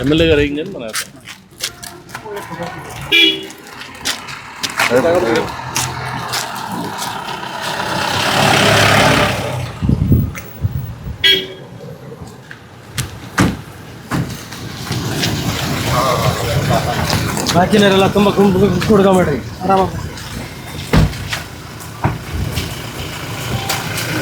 MLA గారు ఏం చేయాలి మన ಬಾಕಿನವರೆಲ್ಲ ತುಂಬ ಗುಂಪು ಕುಡ್ಕೊಂಬೇಡ್ರಿ ಆರಾಮ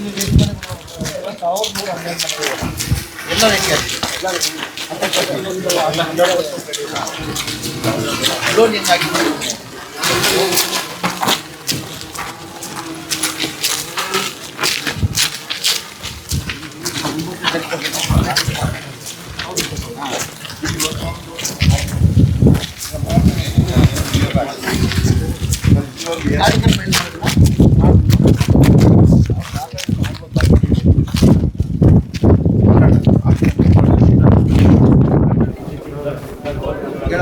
ಹೇಳಪ್ಪ ನಾನು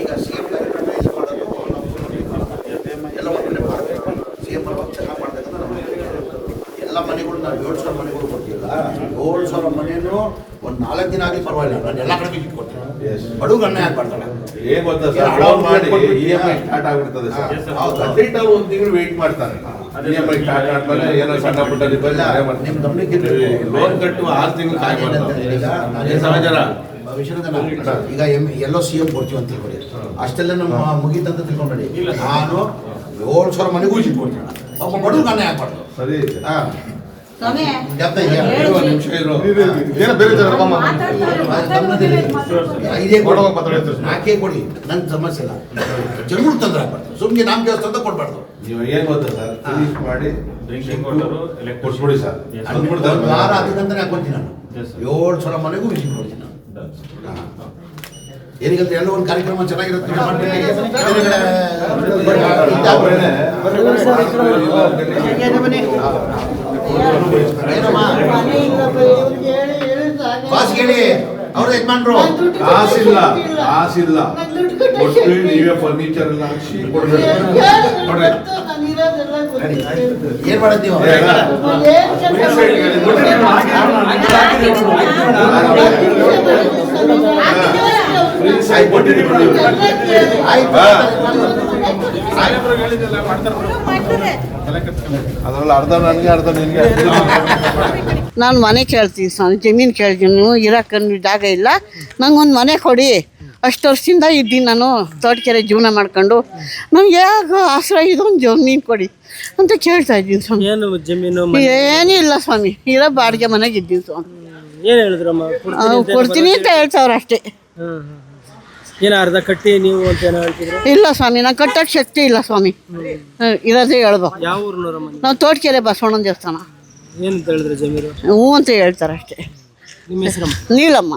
ಈಗ ಸಿ ಎಂ ಎಲ್ಲ ಒಬ್ಬನೇ ಮಾಡಬೇಕು ಸಿ ಎಂ ಚೆನ್ನಾಗಿ ಮಾಡ್ಬೇಕಂತ ನಮ್ಮ ಎಲ್ಲ ಮನೆಗಳು ನಾವು ಏಳು ಸಾವಿರ ಮನೆಗಳು ಕೊಡ್ತೀವಲ್ಲ ಏಳು ಸಾವಿರ ಮನೆಯೂ ಒಂದು ನಾಲ್ಕು ದಿನ ಆಗಲಿ ಪರವಾಗಿಲ್ಲ. ನಾನು ಎಲ್ಲ ಕಡೆ ವಿಸಿಟ್ ಕೊಡ್ತೀನಿ. ಬಡವ್ರು ಅನ್ನ ಯಾಕೆ ಮಾಡ್ತಾರೆ ಏನ್ ಗೊತ್ತಾ ಸರ್? ಫೋನ್ ಮಾಡಿ E M I start sir. ಹೌದು. ಕಂಪ್ಲೀಟ್ ಅವ್ರು ಒಂದು ತಿಂಗಳು ವೆಯ್ಟ್ ಮಾಡ್ತಾರೆ. ಇ ಎಂ ಐ ಸ್ಟಾರ್ಟ್ ಆದ್ಮೇಲೆ ಏನೋ ಸಣ್ಣ ಪುಟ್ಟ ರಿಪೇರಿ ಮಾಡೇ ಮಾಡ್ತಾರೆ. ನಿಮ್ಮ ಗಮನಕ್ಕೆ ಲೋನ್ ಕಟ್ಟು ಆರು ತಿಂಗಳು ಕಾಯ್ ಏನಂತ ಈಗ ಸಮಾಚಾರ? ಎಂ ಎಲ್ಲೋ ಸಿ ಎಂ ಕೊಡ್ತೀವಿ ಅಂತ ತಿಳ್ಕೊಳ್ಳಿ ಅಷ್ಟೆಲ್ಲ ನಮ್ಮ ಮುಗೀತಂತ ತಿಳ್ಕೊಂಡ್ಬೇಡಿ ನಾನು ಏಳು ಸಾವಿರ ಮನೆಗೂ ಇಟ್ಕೊಡ್ತೀನಿ ಕೊಡ್ತೀನಿ. ಒಬ್ಬ ಬಡವ್ರು ನಾನು ಯಾಕೆ ಮಾಡ್ದು ಸರಿ. ಹಾಂ. ಕೊಡು. ನಾಲ್ಕೇ ನನ್ನ ಸಮಸ್ಯೆ ಇಲ್ಲ. ಜನಗಳು ತೊಂದರೆ ಆಗ್ಬಾರ್ದು. ಸುಮ್ಮನೆ ನಾಮ್ ದೇವಸ್ಥಾನ ಕೊಡ್ಬಾರ್ದು. ನೀವು ಏನ್ ಗೊತ್ತಾ ಸರ್? ಫಿನಿಶ್ ಮಾಡಿ Drinking water, electricity. ಕೊಟ್ಬಿಡಿ ಸರ್. ಒಂದು ಕೊಟ್ಬಿಡ್ತಾರೆ ವಾರ ಅದಕ್ಕಂತಾನೆ ಹಾಕೊತೀನಿ ನಾನು. Yes, sir. ಏಳು ಸಾವಿರ ಮನೆಗೂ ವಿಸಿಟ್ ಕೊಡ್ತೀನಿ ನಾನು. ಏನಕ್ಕಂತ ಎಲ್ಲ ಒಂದು ಕಾರ್ಯಕ್ರಮ ಚೆನ್ನಾಗಿರುತ್ತೆ. ಮಾಡ್ತೀನಿ. ಬೇರೆ ಕಡೆ ಅವ್ರೇನೆ. ಏನಮ್ಮ? ಬಾಸ್ ಹೇಳಿ ಅವ್ರ ಯಜಮಾನ್ರು ಕಾಸಿಲ್ಲ. ಕಾಸಿಲ್ಲ ಕೊಟ್ಟು ನೀವೇ ಫರ್ನಿಚರ್ ಎಲ್ಲ ಹಾಕ್ಸಿ ಕೊಡ್ಬೇಕು. ನೋಡ್ರಿ ಏನ್ ಮಾಡೋದು ನೀವು? ಆಯ್ತು, ನಾನು ಮನೆ ಕೇಳ್ತೀನಿ ಸ್ವಾಮಿ ಜಮೀನು ಕೇಳ್ತೀನಿ. ನೀವು ಇರೋಕೆ ಜಾಗ ಇಲ್ಲ. ನಂಗೊಂದು ಮನೆ ಕೊಡಿ. ಅಷ್ಟು ವರ್ಷದಿಂದ ಇದ್ದೀನಿ ನಾನು ತೋಟಕೆರೆ ಜೀವನ ಮಾಡ್ಕೊಂಡು. ನನಗೆ ಯಾಕ ಆಶ್ರಯ ಇದೊಂದು ಜಮೀನು ಕೊಡಿ ಅಂತ ಕೇಳ್ತಾ ಇದ್ದೀನಿ ಸ್ವಾಮಿ. ಏನು ಜಮೀನು ಏನೂ ಇಲ್ಲ ಸ್ವಾಮಿ ಇರೋ ಬಾಡಿಗೆ ಮನೆಗೆ ಇದ್ದೀನಿ ಸ್ವಾಮಿ. ಏನು ಹೇಳಿದ್ರಮ್ಮ? ಕೊಡ್ತೀನಿ ಅಂತ ಹೇಳ್ತಾವ್ರ ಅಷ್ಟೇ. ಏನು ಅರ್ಧ ಕಟ್ಟಿ ನೀವು ಅಂತ ಏನೋ ಹೇಳ್ತಿದ್ರು? ಇಲ್ಲ ಸ್ವಾಮಿ ನಾನು ಕಟ್ಟಕ್ಕೆ ಶಕ್ತಿ ಇಲ್ಲ ಸ್ವಾಮಿ. ಇರೋದೇ ಹೇಳ್ಬೇಕು. ಯಾವ ಊರಿನವರಮ್ಮ ನೀವು? ನಾವು ತೋಟಕೆರೆ ಬಸವಣ್ಣನ ದೇವಸ್ಥಾನ. ಏನಂತ ಹೇಳಿದ್ರು ಜಮೀರು? ಹ್ಞೂ ಅಂತ ಹೇಳ್ತಾರೆ ಅಷ್ಟೇ. ನಿಮ್ಮ ಹೆಸರಮ್ಮ? ನೀಲಮ್ಮ.